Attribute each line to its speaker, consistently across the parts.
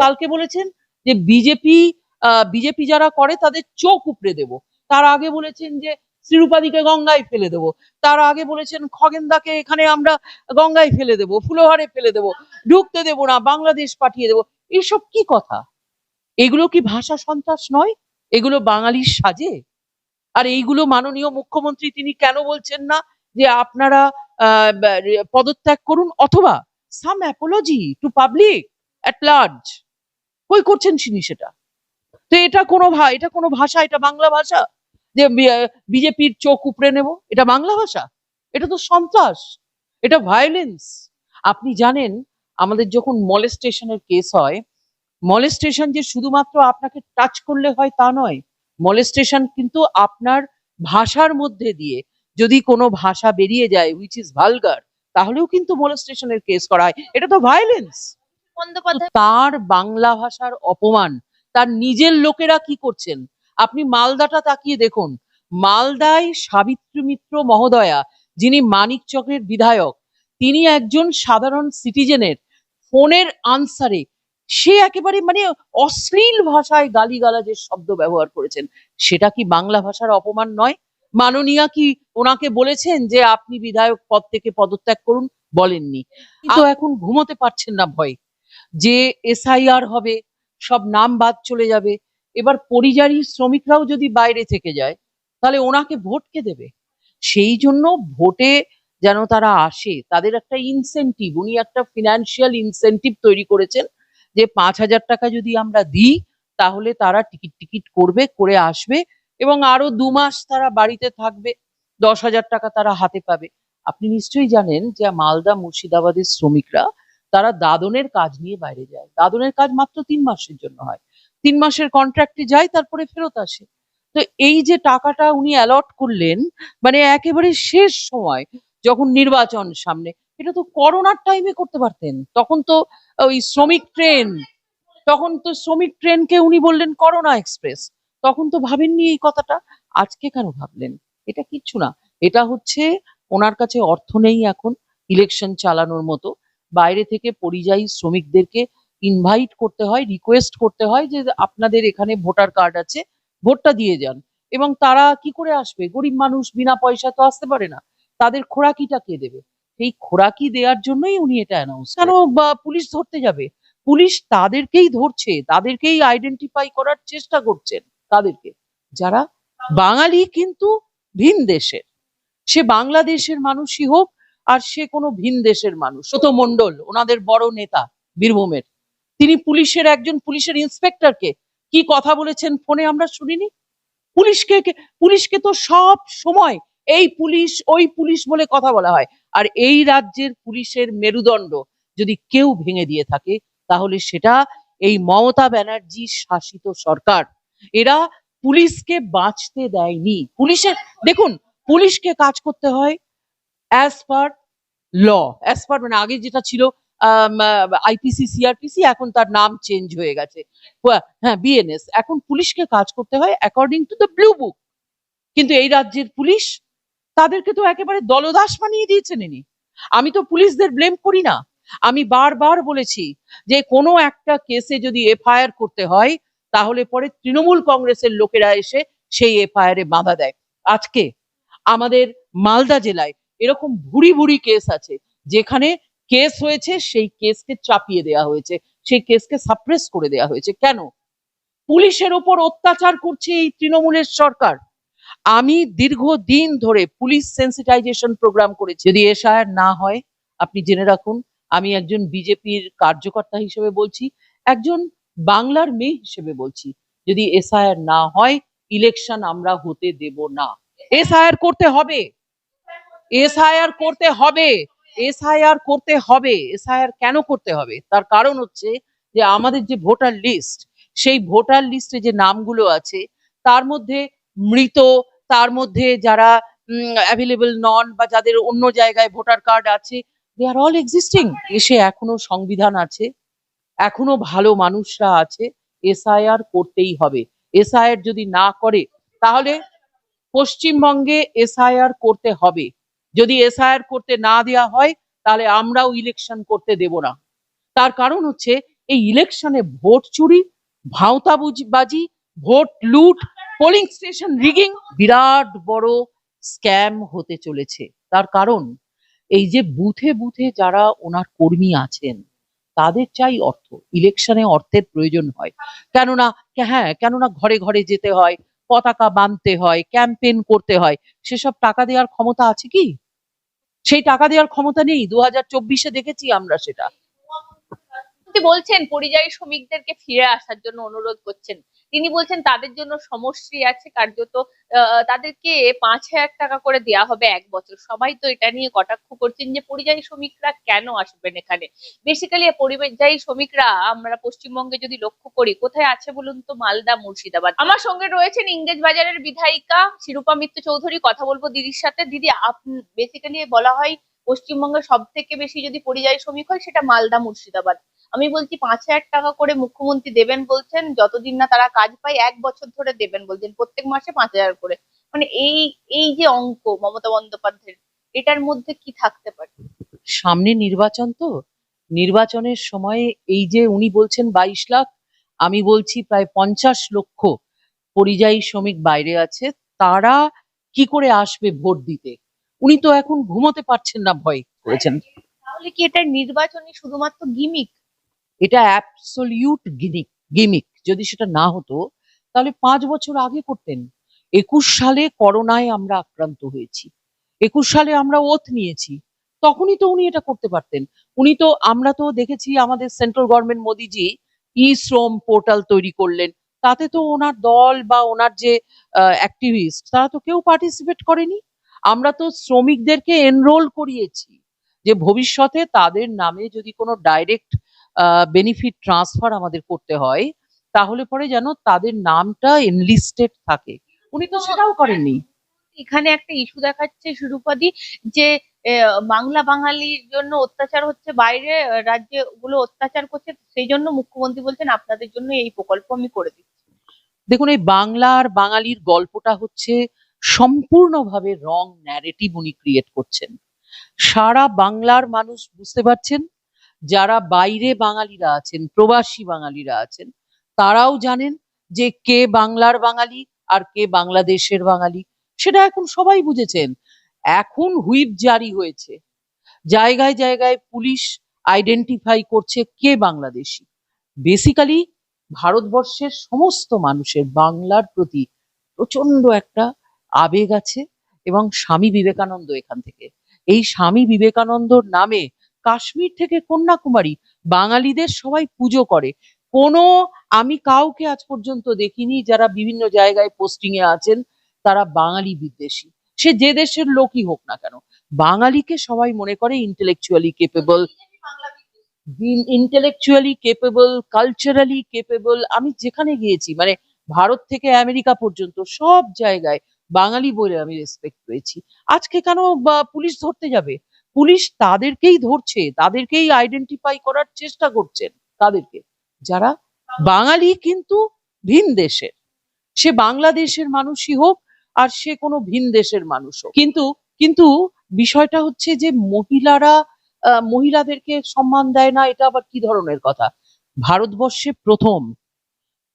Speaker 1: কালকে বলেছেন যে বিজেপি বিজেপি যারা করে তাদের চোখ উপড়ে দেব। তার আগে বলেছেন যে শ্রীরূপাদিকে গঙ্গায় ফেলে দেব। তার আগে বলেছেন খগেনদাকে এখানে আমরা গঙ্গায় ফেলে দেব, ফুলোহারে ফেলে দেব, ঢুকতে দেব না, বাংলাদেশ পাঠিয়ে দেব। এইসব কি কথা? এগুলো কি ভাষা সন্ত্রাস নয়? এগুলো বাঙালির সাজে? আর এইগুলো মাননীয় মুখ্যমন্ত্রী তিনি কেন বলছেন না যে আপনারা পদত্যাগ করুন অথবা some apology to public at large কই করছেন তিনি সেটা? তো এটা কোনো এটা কোনো ভাষা, এটা বাংলা ভাষা? যে বিজেপির চোখ উপড়ে নেব, এটা বাংলা ভাষা? এটা তো সন্ত্রাস, এটা ভায়োলেন্স আপনি জানেন, আমাদের যখন মলেস্টেশনের কেস হয় মলেস্টেশন যে শুধুমাত্র আপনাকে টাচ করলে হয় তা নয় মলেস্টেশন কিন্তু আপনার ভাষার মধ্যে দিয়ে যদি কোনো ভাষা বেরিয়ে যায় উইচ ইজ ভালগার তাহলেও কিন্তু মলেস্টেশনের কেস করা হয় এটা তো ভায়োলেন্স তার বাংলা ভাষার অপমান তার নিজের লোকেরা কি করছেন? আপনি মালদাটা তাকিয়ে দেখুন। মালদায় সাবিত্রী মিত্র মহোদয়া যিনি মানিক চক্রের বিধায়ক তিনি একজন সাধারণ সিটিজেনের ফোনের আনসারে সে একেবারে মানে অশ্লীল ভাষায় গালিগালাজের শব্দ ব্যবহার করেছেন। সেটা কি বাংলা ভাষার অপমান নয়? মাননীয়া কি ওনাকে বলেছেন যে আপনি বিধায়ক পদ থেকে পদত্যাগ করুন? বলেননি। তো এখন ঘুমোতে পারছেন না ভয়। যে এসআইআর হবে সব নাম বাদ চলে যাবে। এবার পরিযায়ী শ্রমিকরাও যদি বাইরে থেকে যায় তাহলে ওনাকে ভোট কে দেবে? সেই জন্য ভোটে যেন তারা আসে তাদের একটা ইনসেন্টিভ উনি একটা ফিনান্সিয়াল ইনসেন্টিভ তৈরি করেছেন যে পাঁচ হাজার টাকা যদি আমরা দিই তাহলে তারা টিকিট টিকিট করবে করে আসবে। এবং আরও দু মাস তারা বাড়িতে থাকবে, দশ হাজার টাকা তারা হাতে পাবে। আপনি নিশ্চয়ই জানেন যে মালদা মুর্শিদাবাদের শ্রমিকরা, তারা দাদনের কাজ নিয়ে বাইরে যায়। দাদনের কাজ মাত্র তিন মাসের জন্য হয়। তিন মাসের কন্ট্রাক্টে যায়, তারপরে ফেরত আসে। তো এই যে টাকাটা উনি অ্যালট করলেন মানে একেবারে শেষ সময় যখন নির্বাচন সামনে, এটা তো করোনার টাইমে করতে পারতেন। তখন তো ওই শ্রমিক ট্রেন তখন তো শ্রমিক ট্রেনকে উনি বললেন করোনা এক্সপ্রেস তখন তো ভাবেননি এই কথাটা। আজকে কেন ভাবলেন? এটা কিচ্ছু না। এটা হচ্ছে ওনার কাছে অর্থ নেই এখন ইলেকশন চালানোর মতো। বাইরে থেকে পরিযায়ী শ্রমিকদেরকে ইনভাইট করতে হয় রিকোয়েস্ট করতে হয় যে আপনাদের এখানে ভোটার কার্ড আছে, ভোটটা দিয়ে যান। এবং তারা কি করে আসবে? গরিব মানুষ বিনা পয়সা তো আসতে পারে না। তাদের খোরাকিটা কে দেবে? এই খোরাকি দেওয়ার জন্যই উনি এটা অ্যানাউন্স কেন বা পুলিশ ধরতে যাবে? পুলিশ তাদেরকেই ধরছে, তাদেরকেই আইডেন্টিফাই করার চেষ্টা করছেন। তাদেরকে। যারা বাঙালি কিন্তু ভিন দেশের। সে বাংলাদেশের মানুষই হোক আর সে কোনো ভিন দেশের মানুষ। শত মন্ডল ওনাদের বড় নেতা বীরভূমের। তিনি পুলিশের একজন পুলিশের ইন্সপেক্টরকে কি কথা বলেছেন ফোনে আমরা শুনিনি? পুলিশকে পুলিশকে তো সব সময় এই পুলিশ, ওই পুলিশ বলে কথা বলা হয়। আর এই রাজ্যের পুলিশের মেরুদণ্ড যদি কেউ ভেঙে দিয়ে থাকে, তাহলে সেটা এই মমতা ব্যানার্জি শাসিত সরকার। এরা পুলিশকে বাঁচতে দেয়নি। পুলিশের, দেখুন, পুলিশকে কাজ করতে হয় অ্যাজ পার ল অ্যাজ পার মানে আগে যেটা ছিল আইপিসি সিআরপিসি এখন তার নাম চেঞ্জ হয়ে গেছে। হ্যাঁ বিএনএস এখন পুলিশকে কাজ করতে হয় according to the blue book কিন্তু এই রাজ্যের পুলিশ তাদেরকে তো একেবারে দলদাস বানিয়ে দিয়েছেন ইনি। আমি তো পুলিশদের ব্লেম করি না। আমি বারবার বলেছি যে কোনো একটা কেসে যদি এফআইআর করতে হয় তাহলে পরে তৃণমূল কংগ্রেসের লোকেরা এসে সেই এফআইআর বাধা দেয়। আজকে আমাদের মালদা জেলায় এরকম ভুরি ভুরি কেস আছে, যেখানে কেস হয়েছে, সেই কেসকে চাপিয়ে দেওয়া হয়েছে, সেই কেসকে সাপ্রেস করে দেওয়া হয়েছে। কেন? পুলিশের ওপর অত্যাচার করছে এই তৃণমূলের সরকার। আমি দীর্ঘদিন ধরে পুলিশ সেন্সিটাইজেশন প্রোগ্রাম করেছি। যদি এসআইআর না হয়, আপনি জেনে রাখুন, আমি একজন বিজেপির কার্যকর্তা হিসেবে বলছি, একজন বাংলার মেয়ে হিসেবে বলছি। যদি এসআইআর না হয় ইলেকশন আমরা হতে দেব না। এসআইআর করতে হবে। এসআইআর করতে হবে। এসআইআর করতে হবে। এসআইআর কেন করতে হবে? তার কারণ হচ্ছে যে আমাদের যে ভোটার লিস্ট, সেই ভোটার লিস্টে যে নামগুলো আছে, তার মধ্যে মৃত, তার মধ্যে যারা অ্যাভেলেবল নন বা যাদের অন্য জায়গায় ভোটার কার্ড আছে দে আর অল এক্সিস্টিং দেশে এখনও সংবিধান আছে। এখনও ভালো মানুষরা আছে এসআইআর করতেই হবে। এসআইআর যদি না করে, তাহলে পশ্চিমবঙ্গে এসআইআর করতে হবে। যদি এসআইআর করতে না দেওয়া হয়, তাহলে আমরাও ইলেকশন করতে দেব না। তার কারণ হচ্ছে, এই ইলেকশনে ভোট চুরি ভাওতাবাজি ভোট লুট পোলিং স্টেশন রিগিং বিরাট বড় স্ক্যাম হতে চলেছে। তার কারণ, এই যে বুথে বুথে যারা ওনার কর্মী আছেন তাদের চাই অর্থ। ইলেকশনে অর্থের প্রয়োজন হয়। কেননা হ্যাঁ কেননা ঘরে ঘরে যেতে হয়, পতাকা বাঁধতে হয় ক্যাম্পেন করতে হয়, সেসব টাকা দেওয়ার ক্ষমতা আছে কি? সেই টাকা দেওয়ার ক্ষমতা নেই। দু হাজার চব্বিশে দেখেছি আমরা সেটা।
Speaker 2: বলছেন, পরিযায়ী শ্রমিকদেরকে ফিরে আসার জন্য অনুরোধ করছেন। তিনি বলছেন, তাদের জন্য সমশ্রী আছে, কার্যত তাদেরকে পাঁচ হাজার টাকা করে দেওয়া হবে এক বছর। সবাই তো এটা নিয়ে কটাক্ষ করছেন যে পরিযায়ী শ্রমিকরা কেন আসবেন এখানে? বেসিক্যালি পরিযায়ী শ্রমিকরা আমরা পশ্চিমবঙ্গে যদি লক্ষ্য করি, কোথায় আছে বলুন তো? মালদা, মুর্শিদাবাদ। আমার সঙ্গে রয়েছেন ইংরেজ বাজারের বিধায়িকা শিরূপা মিত্র চৌধুরী। কথা বলব দিদির সাথে। দিদি বেসিক্যালি বলা হয় পশ্চিমবঙ্গের সব থেকে বেশি যদি পরিযায়ী শ্রমিক হয়, সেটা মালদা, মুর্শিদাবাদ। আমি বলছি পাঁচ হাজার টাকা করে মুখ্যমন্ত্রী দেবেন বলছেন যতদিন না তারা কাজ পায় এক বছর ধরে দেবেন বলছেন প্রত্যেক মাসে পাঁচ হাজার করে। মানে এই এই যে অঙ্ক মমতা বন্দ্যোপাধ্যায়ের এটার মধ্যে কি থাকতে পারে?
Speaker 1: সামনে নির্বাচন তো। নির্বাচনের সময় এই যে উনি বলছেন বাইশ লাখ আমি বলছি প্রায় পঞ্চাশ লক্ষ পরিযায়ী শ্রমিক বাইরে আছে তারা কি করে আসবে ভোট দিতে? উনি তো এখন ঘুমোতে পারছেন না ভয় করেছেন।
Speaker 2: তাহলে কি এটা নির্বাচনী শুধুমাত্র গিমিক?
Speaker 1: এটা অ্যাবসলিউট গিমিক গিমিক যদি সেটা না হতো, তাহলে পাঁচ বছর আগে করতেন। একুশ সালে করোনায় আমরা আক্রান্ত হয়েছি। একুশ সালে আমরা ওথ নিয়েছি। তখনই তো উনি এটা করতে পারতেন। উনি তো, আমরা তো দেখেছি আমাদের সেন্ট্রাল গভর্নমেন্ট মোদিজি ই শ্রম পোর্টাল তৈরি করলেন। তাতে তো ওনার দল বা ওনার যে অ্যাক্টিভিস্ট তারা তো কেউ পার্টিসিপেট করেনি। আমরা তো শ্রমিকদেরকে এনরোল করিয়েছি যে ভবিষ্যতে তাদের নামে যদি কোনো ডাইরেক্ট বেনিফিট ট্রান্সফার আমাদের করতে হয় তাহলে পরে যেন তাদের নামটা এনলিস্টেড থাকে। উনি তো সেটাও করেননি।
Speaker 2: এখানে একটা ইস্যু দেখাচ্ছে শিরূপাদি যে বাংলা বাঙালির জন্য অত্যাচার হচ্ছে বাইরে রাজ্যে গুলো অত্যাচার করছে সেই জন্য মুখ্যমন্ত্রী বলছেন আপনাদের জন্য এই প্রকল্প আমি করে দিচ্ছি।
Speaker 1: দেখুন এই বাংলা আর বাঙালির গল্পটা হচ্ছে সম্পূর্ণভাবে রং ন্যারেটিভ উনি ক্রিয়েট করছেন। সারা বাংলার মানুষ বুঝতে পারছেন যারা বাইরে বাঙালিরা আছেন, প্রবাসী বাঙালিরা আছেন, তারাও জানেন যে কে বাংলার বাঙালি আর কে বাংলাদেশের বাঙালি। সেটা এখন সবাই বুঝেছেন। এখন হুইপ জারি হয়েছে। জায়গায় জায়গায় পুলিশ আইডেন্টিফাই করছে কে বাংলাদেশি। বেসিক্যালি ভারতবর্ষের সমস্ত মানুষের বাংলার প্রতি প্রচণ্ড একটা আবেগ আছে এবং স্বামী বিবেকানন্দ এখান থেকে। এই স্বামী বিবেকানন্দর নামে কাশ্মীর থেকে কন্যাকুমারী, বাঙালিদের সবাই পুজো করে। কোনো, আমি কাউকে আজ পর্যন্ত দেখিনি যারা বিভিন্ন জায়গায় পোস্টিং এ আছেন, তারা বাঙালি বিদ্বেষী। সে যে দেশের লোকই হোক না কেন, বাঙালিকে সবাই মনে করে intellectually capable intellectually capable culturally capable আমি যেখানে গিয়েছি মানে ভারত থেকে আমেরিকা পর্যন্ত, সব জায়গায় বাঙালি বলে আমি রেসপেক্ট পেয়েছি। আজকে কেন পুলিশ ধরতে যাবে? পুলিশ তাদেরকেই ধরছে, তাদেরকেই আইডেন্টিফাই করার চেষ্টা করছেন তাদেরকে। যারা বাঙালি কিন্তু ভিন দেশের। সে বাংলাদেশের মানুষই হোক আর সে কোনো ভিন দেশের মানুষ হোক। কিন্তু কিন্তু বিষয়টা হচ্ছে যে মহিলারা মহিলাদেরকে সম্মান দেয় না, এটা আবার কি ধরনের কথা? ভারতবর্ষে প্রথম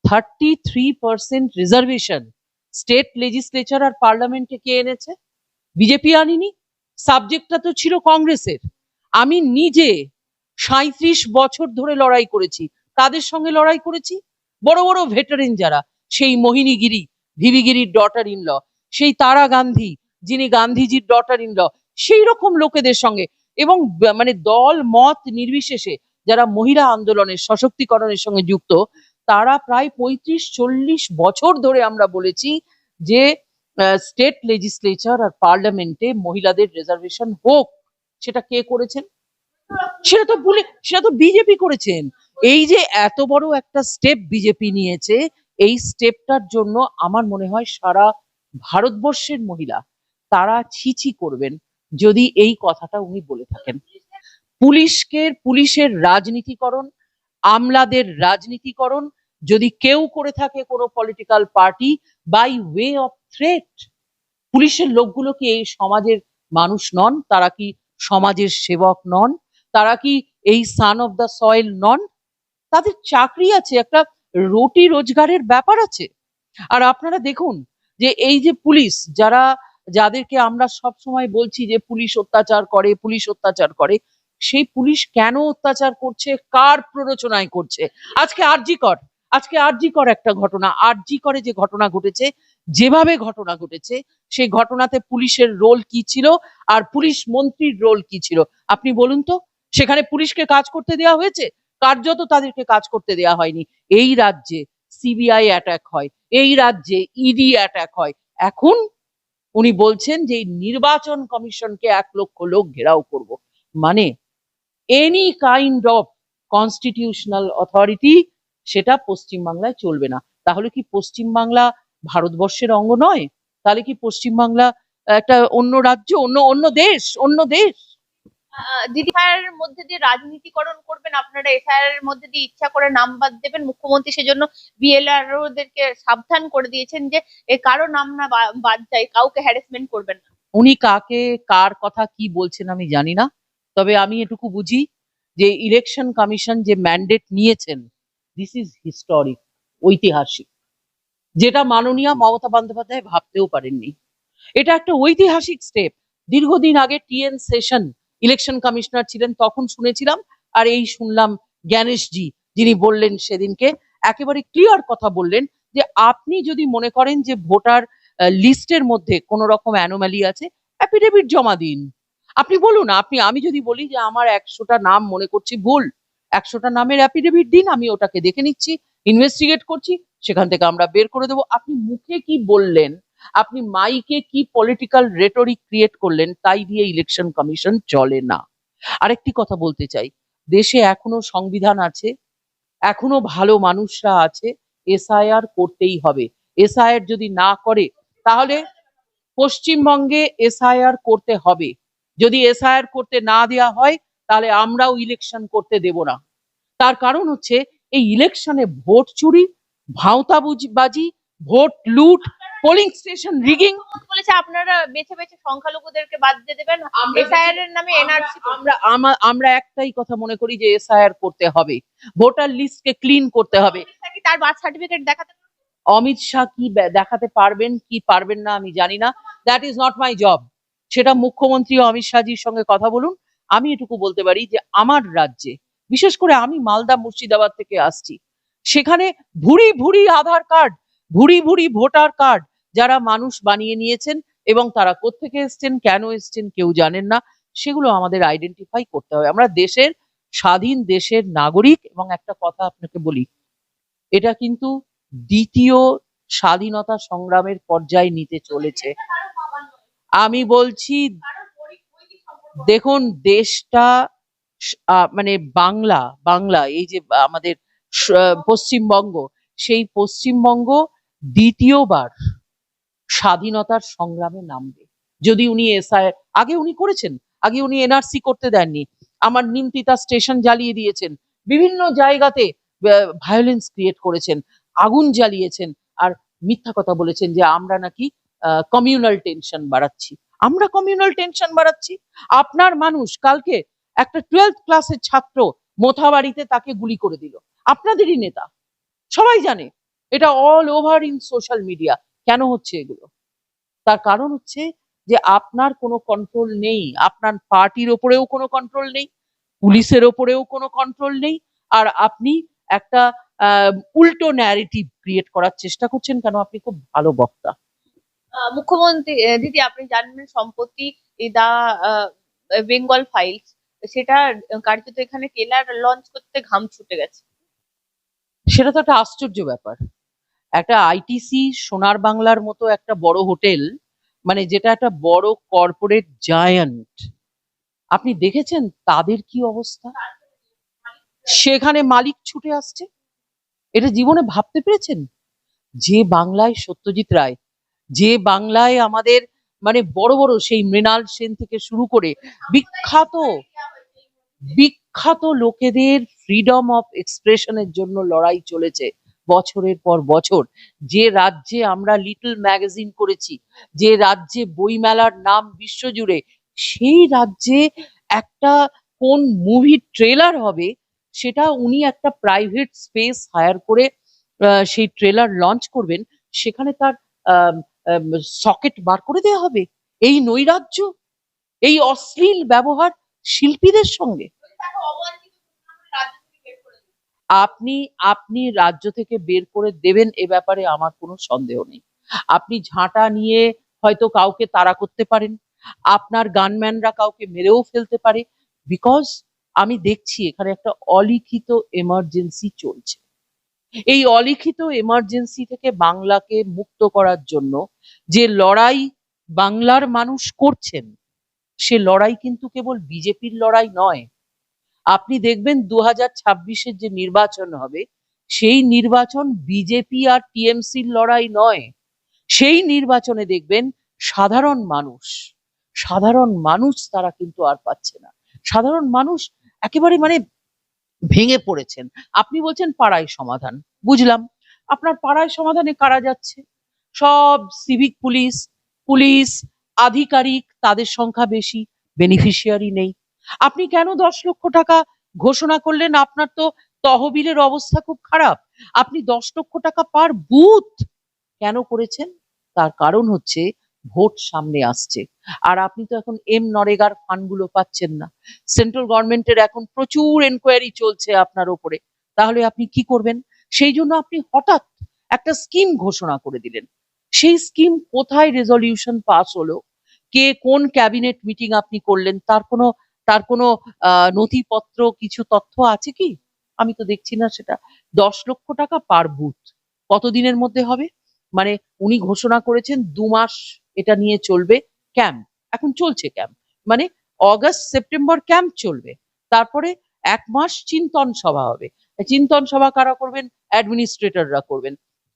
Speaker 1: thirty three percent reservation state legislature আর পার্লামেন্টে কে এনেছে? বিজেপি আনিনি? সাবজেক্টটা তো ছিল কংগ্রেসের আমি নিজে সাঁত্রিশ বছর ধরে লড়াই করেছি। তাদের সঙ্গে লড়াই করেছি? বড় বড় ভেটারেন যারা, সেই মোহিনীগিরি ভিবিগিরির ডটার ইন ল সেই তারা গান্ধী, যিনি গান্ধীজির ডটার ইন ল সেই রকম লোকেদের সঙ্গে এবং মানে দল, মত নির্বিশেষে যারা মহিলা আন্দোলনের, সশক্তিকরণের সঙ্গে যুক্ত, তারা প্রায় পঁয়ত্রিশ, চল্লিশ বছর ধরে আমরা বলেছি যে স্টেট লেজিসলেচার আর পার্লামেন্টে মহিলাদের রিজার্ভেশন হোক, সেটা কে করেছেন? সেটা তো ভুলে, সেটা তো বিজেপি করেছেন। এই যে এত বড় একটা স্টেপ বিজেপি নিয়েছে, এই স্টেপটার জন্য আমার মনে হয় সারা ভারতবর্ষের মহিলা তারা ছিছি করবেন, যদি এই কথাটা উনি বলে থাকেন। পুলিশকে, পুলিশের রাজনীতিকরণ, আমলাদের রাজনীতিকরণ, যদি কেউ করে থাকে কোনো political party by way of threat পুলিশের লোকগুলো কি এই সমাজের মানুষ নন? তারা কি সমাজের সেবক নন? তারা কি এই সান অফ দ্য সয়েল নন? তাদের চাকরি আছে, একটা রুটি রোজগারের ব্যাপার আছে। আর আপনারা দেখুন যে এই যে পুলিশ, যারা, যাদেরকে আমরা সব সময় বলছি যে পুলিশ অত্যাচার করে, পুলিশ অত্যাচার করে, সেই পুলিশ কেন অত্যাচার করছে? কার প্ররোচনায় করছে? আজকে আরজি কর। আজকে আরজি কর একটা ঘটনা আরজি করে যে ঘটনা ঘটেছে, যেভাবে ঘটনা ঘটেছে, সেই ঘটনাতে পুলিশের রোল কি ছিল আর পুলিশ মন্ত্রীর রোল কি ছিল? আপনি বলুন তো, সেখানে পুলিশকে কাজ করতে দেওয়া হয়েছে? কার্যত তাদেরকে কাজ করতে দেওয়া হয়নি। এই রাজ্যে সিবিআই অ্যাটাক হয়, এই রাজ্যে ইডি অ্যাটাক হয়। এখন উনি বলছেন যে নির্বাচন কমিশনকে এক লক্ষ লোক ঘেরাও করব। মানে any kind of constitutional authority সেটা পশ্চিমবাংলায় চলবে না। তাহলে কি পশ্চিমবাংলা ভারতবর্ষের অঙ্গ নয়? তাহলে কি পশ্চিমবাংলা একটা অন্য রাজ্য অন্য অন্য দেশ অন্য দেশ?
Speaker 2: দিদি এর মধ্যে দিয়ে রাজনীতিকরণ করবেন আপনারা এফআইআর এর মধ্যে দিয়ে ইচ্ছা করে নাম বাদ দেবেন। মুখ্যমন্ত্রী সেজন্য বিএলআরও দেরকে সাবধান করে দিয়েছেন যে এ কারও নাম না বাদ যায় কাউকে হ্যারাসমেন্ট করবেন না।
Speaker 1: উনি কাকে কার কথা কি বলছেন আমি জানি না। তবে আমি এটুকু বুঝি যে ইলেকশন কমিশন যে ম্যান্ডেট নিয়েছেন দিস ইজ হিস্টোরিক ঐতিহাসিক। যেটা মাননীয় মমতা বন্দ্যোপাধ্যায় ভাবতেও পারেননি। এটা একটা ঐতিহাসিক স্টেপ দীর্ঘদিন আগে টিএন সেশন ইলেকশন কমিশনার ছিলেন, তখন শুনেছিলাম, আর এই শুনলাম জ্ঞানেশজি, যিনি বললেন সেদিনকে, একেবারে ক্লিয়ার কথা বললেন যে আপনি যদি মনে করেন যে ভোটার লিস্টের মধ্যে কোনো রকম অ্যানোমালি আছে অ্যাফিডেভিট জমা দিন। আপনি বলুন, আপনি, আমি যদি বলি যে আমার একশোটা নাম মনে করছি ভুল একশোটা নামের অ্যাফিডেভিট দিন, আমি ওটাকে দেখে নিচ্ছি ইনভেস্টিগেট করছি, সেখান থেকে আমরা বের করে দেবো। আপনি মুখে কি বললেন? আপনি মাইকে কি পলিটিক্যাল রেটরিক ক্রিয়েট করলেন? তাই দিয়ে ইলেকশন কমিশন চলে না। আরেকটি কথা বলতে চাই, দেশে এখনও সংবিধান আছে, এখনও ভালো মানুষরা আছে এসআইআর করতেই হবে। এসআইআর যদি না করে, তাহলে পশ্চিমবঙ্গে এসআইআর করতে হবে। যদি এসআইআর করতে না দেওয়া হয় তাহলে আমরাও ইলেকশন করতে দেব না। তার কারণ হচ্ছে এই ইলেকশনে ভোট চুরি ভাওতা বাজি ভোট লুট পোলিং স্টেশন রিগিং
Speaker 2: বলেছে আপনারা বেছে বেছে সংখ্যালঘুদেরকে বাদ দিয়ে দেবেন। এসআইআর এর নামে এনআরসি
Speaker 1: আমরা আমরা একটাই কথা মনে করি যে এসআইআর করতে হবে। ভোটার লিস্টকে ক্লিন করতে হবে।
Speaker 2: তার বার্থ সার্টিফিকেট দেখাতে
Speaker 1: অমিত শাহ কি দেখাতে পারবেন কি পারবেন না আমি জানি না। That is not my job সেটা মুখ্যমন্ত্রী অমিত শাহজির সঙ্গে কথা বলুন। আমি এটুকু বলতে পারি যে আমার রাজ্যে, বিশেষ করে আমি মালদা মুর্শিদাবাদ থেকে আসছি, সেখানে ভুরি ভুরি আধার কার্ড, ভুরি ভুরি ভোটার কার্ড যারা মানুষ বানিয়ে নিয়েছেন এবং তারা কোত্থেকে এসছেন, কেন এসছেন কেউ জানেন না, সেগুলো আমাদের আইডেন্টিফাই করতে হবে। আমরা দেশের, স্বাধীন দেশের নাগরিক এবং একটা কথা আপনাকে বলি, এটা কিন্তু দ্বিতীয় স্বাধীনতা সংগ্রামের পর্যায়ে নিতে চলেছে। আমি বলছি দেখুন, দেশটা মানে বাংলা বাংলা, এই যে আমাদের পশ্চিমবঙ্গ, সেই পশ্চিমবঙ্গ দ্বিতীয়বার স্বাধীনতার সংগ্রামে নামবে। যদি উনি এসআই, আগে উনি করেছেন, আগে উনি এনআরসি করতে দেননি, আমার নিমতিতা স্টেশন জ্বালিয়ে দিয়েছেন, বিভিন্ন জায়গাতে ভায়োলেন্স ক্রিয়েট করেছেন, আগুন জ্বালিয়েছেন, আর মিথ্যা কথা বলেছেন যে আমরা নাকি কমিউনাল টেনশন বাড়াচ্ছি। আমরা কমিউনাল টেনশন বাড়াচ্ছি। আপনার মানুষ কালকে একটা টুয়েলথ ক্লাসের ছাত্র মোথাবাড়িতে তাকে গুলি করে দিল। আপনাদেরই নেতা। সবাই জানে, এটা all over in social media কেন হচ্ছে এগুলো? তার কারণ হচ্ছে যে আপনার কোনো কন্ট্রোল নেই। আপনার পার্টির ওপরেও কোনো কন্ট্রোল নেই। পুলিশের ওপরেও কোনো কন্ট্রোল নেই। আর আপনি একটা উল্টো ন্যারেটিভ ক্রিয়েট করার চেষ্টা করছেন কেন? আপনি খুব ভালো বক্তা।
Speaker 2: মুখ্যমন্ত্রী দিদি, আপনি জানবেন সম্প্রতি দা বেঙ্গল ফাইলস, সেটা কার্যত এখানে ট্রেলার লঞ্চ করতে ঘাম ছুটে গেছে।
Speaker 1: সেটা তো একটা আশ্চর্য ব্যাপার। একটা আইটিসি সোনার বাংলার মতো একটা বড় হোটেল মানে যেটা একটা বড় কর্পোরেট জায়ান্ট আপনি দেখেছেন তাদের কি অবস্থা? সেখানে মালিক ছুটে আসছে। এটা জীবনে ভাবতে পেরেছেন? যে বাংলায় সত্যজিৎ রায় যে বাংলায় আমাদের মানে বড় বড় সেই মৃণাল সেন থেকে শুরু করে বিখ্যাত বিখ্যাত লোকেদের ফ্রিডম অফ এক্সপ্রেশনের জন্য লড়াই চলেছে বছরের পর বছর। যে রাজ্যে আমরা লিটল ম্যাগাজিন করেছি, যে রাজ্যে বইমেলার নাম বিশ্বজুড়ে, সেই রাজ্যে একটা কোন মুভি ট্রেলার হবে সেটা উনি একটা প্রাইভেট স্পেস হায়ার করে সেই ট্রেলার লঞ্চ করবেন। সেখানে তার সকেট বার করে দেওয়া হবে? এই নৈরাজ্য, এই অশ্লীল ব্যবহার শিল্পীদের সঙ্গে? আপনি আপনি রাজ্য থেকে বের করে দেবেন এ ব্যাপারে আমার কোনো সন্দেহ নেই। আপনি ঝাঁটা নিয়ে হয়তো কাউকে তাড়া করতে পারেন। আপনার গানম্যানরা কাউকে মেরেও ফেলতে পারে। বিকজ আমি দেখছি এখানে একটা অলিখিত এমার্জেন্সি চলছে। এই অলিখিত এমার্জেন্সি থেকে বাংলাকে মুক্ত করার জন্য যে লড়াই বাংলার মানুষ করছেন, সে লড়াই কিন্তু কেবল বিজেপির লড়াই নয়। আপনি দেখবেন দু হাজার যে নির্বাচন হবে, সেই নির্বাচন বিজেপি আর টিএমসির লড়াই নয়। সেই নির্বাচনে দেখবেন সাধারণ মানুষ সাধারণ মানুষ তারা কিন্তু আর পাচ্ছে না। সাধারণ মানুষ একেবারে মানে ভেঙে পড়েছেন। আপনি বলছেন পাড়ায় সমাধান। বুঝলাম। আপনার পাড়ায় সমাধানে কারা যাচ্ছে? সব সিভিক পুলিশ পুলিশ আধিকারিক, তাদের সংখ্যা বেশি বেনিফিশিয়ারি নেই। আপনি কেন দশ লক্ষ টাকা ঘোষণা করলেন? আপনার তো তহবিলের অবস্থা খুব খারাপ। আপনি দশ লক্ষ টাকা পার বুথ কেন করেছেন? তার কারণ হচ্ছে ভোট সামনে আসছে। আর আপনি তো এখন এম নরেগার ফান্ডগুলো পাচ্ছেন না। সেন্ট্রাল গভর্নমেন্টের এখন প্রচুর এনকোয়ারি চলছে আপনার ওপরে। তাহলে আপনি কি করবেন? সেই জন্য আপনি হঠাৎ একটা স্কিম ঘোষণা করে দিলেন। সেই স্কিম কোথায় রেজলিউশন পাস হলো? কে কোন ক্যাবিনেট মিটিং আপনি করলেন? তার কোনো তার কোনো নথিপত্র, কিছু তথ্য আছে কি? আমি তো দেখছি না সেটা। দশ লক্ষ টাকা পার বুথ। কতদিনের মধ্যে হবে? মানে উনি ঘোষণা করেছেন দু মাস এটা নিয়ে চলবে ক্যাম্প এখন চলছে ক্যাম্প মানে অগাস্ট সেপ্টেম্বর ক্যাম্প চলবে। তারপরে এক মাস চিন্তন সভা হবে। চিন্তন সভা কারা করবেন? অ্যাডমিনিস্ট্রেটররা করবেন।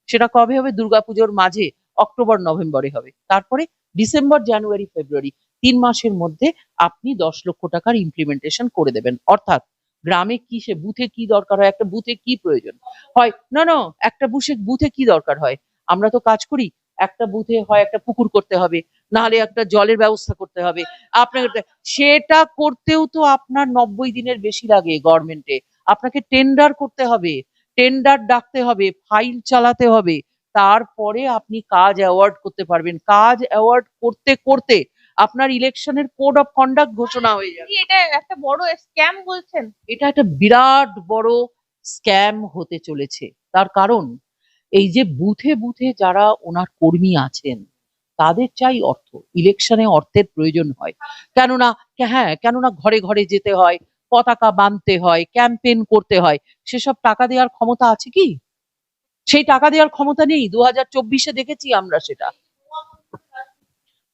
Speaker 1: সেটা কবে হবে? দুর্গাপুজোর মাঝে অক্টোবর, নভেম্বরে হবে। তারপরে ডিসেম্বর জানুয়ারি ফেব্রুয়ারি তিন মাসের মধ্যে আপনি দশ লক্ষ টাকার ইমপ্লিমেন্টেশন করে দেবেন। অর্থাৎ গ্রামে কি সে বুথে কি দরকার হয়? একটা বুথে কি প্রয়োজন? হয়, না না, একটা বুথে বুথে কি দরকার হয়? আমরা তো কাজ করি একটা বুথে হয় একটা পুকুর করতে হবে নাহলে একটা জলের ব্যবস্থা করতে হবে। আপনাকে সেটা করতেও তো আপনার নব্বই দিনের বেশি লাগে গভর্নমেন্টে আপনাকে টেন্ডার করতে হবে টেন্ডার ডাকতে হবে ফাইল চালাতে হবে তারপরে আপনি কাজ অ্যাওয়ার্ড করতে পারবেন। কাজ অ্যাওয়ার্ড করতে করতে আপনার ইলেকশনের কোড অফ কন্ডাক্ট ঘোষণা হয়ে যাবে।
Speaker 2: এটা একটা বড় স্ক্যাম বলছেন।
Speaker 1: এটা একটা বিরাট বড় স্ক্যাম হতে চলেছে। তার কারণ এই যে বুথে বুথে যারা ওনার কর্মী আছেন, তাদের চাই অর্থ। ইলেকশনে অর্থের প্রয়োজন হয়। কেননা হ্যাঁ কেননা ঘরে ঘরে যেতে হয়, পতাকা বাঁধতে হয়, ক্যাম্পেইন করতে হয়, সেসব টাকা দেওয়ার ক্ষমতা আছে কি? সেই টাকা দেওয়ার ক্ষমতা নেই। দু হাজার চব্বিশে দেখেছি আমরা সেটা।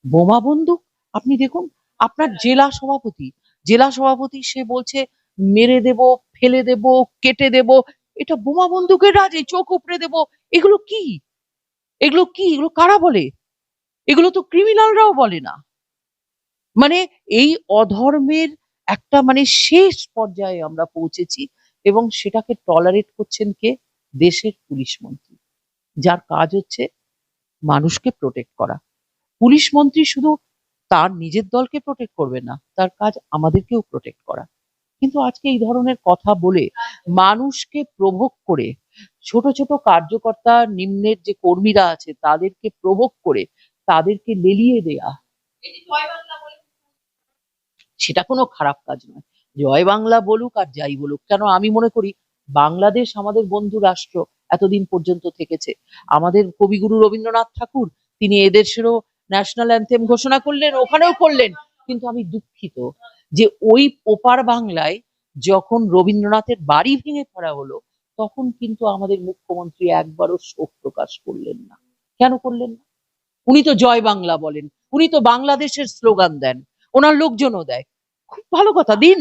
Speaker 1: বোমা বন্দুক? আপনি দেখুন, আপনার জেলা সভাপতি জেলা সভাপতি সে বলছে, মেরে দেব, ফেলে দেব, কেটে দেব, এটা বোমা বন্দুকের রাজ, এই চোখ উপড়ে দেব। এগুলো কি? এগুলো কি? এগুলো কারা বলে? এগুলো তো ক্রিমিনালরাও বলে না। মানে এই অধর্মের একটা মানে শেষ পর্যায়ে আমরা পৌঁছেছি এবং সেটাকে টলারেট করছেন কে? দেশের পুলিশ মন্ত্রী। যার কাজ হচ্ছে মানুষকে প্রোটেক্ট করা। পুলিশ মন্ত্রী শুধু তার নিজের দলকে প্রোটেক্ট করবে না, তার কাজ আমাদেরকেও প্রোটেক্ট করা। কিন্তু আজকে এই ধরনের কথা বলে মানুষকে প্রভোগ করে ছোট ছোট কার্যকর্তা, নিম্নের যে কর্মীরা আছে, তাদেরকে প্রভোগ করে তাদেরকে লেলিয়ে দেয়া। সেটা কোনো খারাপ কাজ নয়। জয় বাংলা বলুক আর যাই বলুক, কেন আমি মনে করি বাংলাদেশ আমাদের বন্ধু রাষ্ট্র এতদিন পর্যন্ত থেকেছে। আমাদের কবিগুরু রবীন্দ্রনাথ ঠাকুর, তিনি এদেশেরও ন্যাশনাল অ্যান্থেম ঘোষণা করলেন, ওখানেও করলেন। কিন্তু আমি দুঃখিত যে ওই ওপার বাংলায় যখন রবীন্দ্রনাথের বাড়ি ভেঙে পড়া হলো তখন কিন্তু আমাদের মুখ্যমন্ত্রী একবারও শোক প্রকাশ করলেন না। কেন করলেন না? উনি তো জয় বাংলা বলেন, উনি তো বাংলাদেশের স্লোগান দেন, ওনার লোকজনও দেয়। খুব ভালো কথা, দিন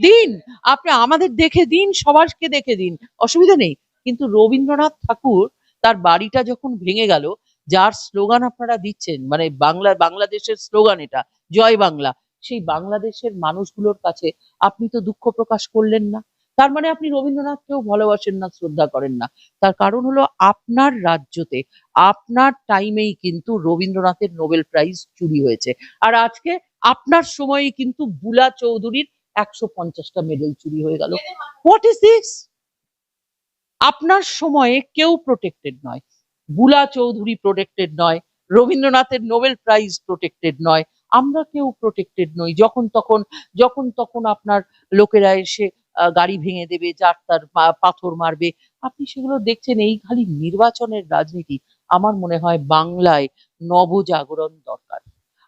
Speaker 1: দিন, আপনি আমাদের দেখে দিন সবাইকে দেখে দিন, অসুবিধা নেই। কিন্তু রবীন্দ্রনাথ ঠাকুর তার বাড়িটা যখন ভেঙে গেল, যার স্লোগান আপনারা দিচ্ছেন মানে বাংলা, বাংলাদেশের স্লোগান এটা, জয় বাংলা, সেই বাংলাদেশের মানুষগুলোর কাছে আপনি তো দুঃখ প্রকাশ করলেন না। তার মানে আপনি রবীন্দ্রনাথকেও ভালোবাসেন না, শ্রদ্ধা করেন না। তার কারণ হলো আপনার রাজ্যতে, আপনার টাইমেই কিন্তু রবীন্দ্রনাথের নোবেল প্রাইজ চুরি হয়েছে। আর আজকে আপনার সময়ে কিন্তু বুলা চৌধুরীর একশো পঞ্চাশটা মেডেল চুরি হয়ে গেল। হোয়াট ইজ দিস আপনার সময়ে কেউ প্রোটেক্টেড নয়। বুলা চৌধুরী প্রোটেক্টেড নয়, রবীন্দ্রনাথের নোবেল প্রাইজ প্রোটেক্টেড নয়। আমরা কেউ প্রোটেক্টেড নই। যখন তখন যখন তখন আপনার লোকেরা এসে গাড়ি ভেঙে দেবে, যার তার পাথর মারবে। আপনি সেগুলো দেখছেন, এই খালি নির্বাচনের রাজনীতি আমার মনে হয় বাংলায় নবজাগরণ দরকার।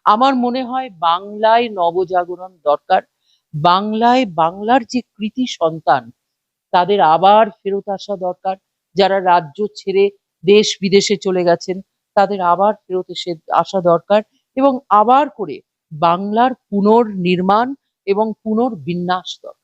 Speaker 1: আমার মনে হয় বাংলায় নবজাগরণ দরকার। বাংলায় বাংলার যে কৃতি সন্তান, তাদের আবার ফেরত আসা দরকার। যারা রাজ্য ছেড়ে দেশ বিদেশে চলে গেছেন, তাদের আবার ফেরত এসে আসা দরকার এবং আবার করে বাংলার পুনর্নির্মাণ এবং পুনর্বিন্যাস দরকার।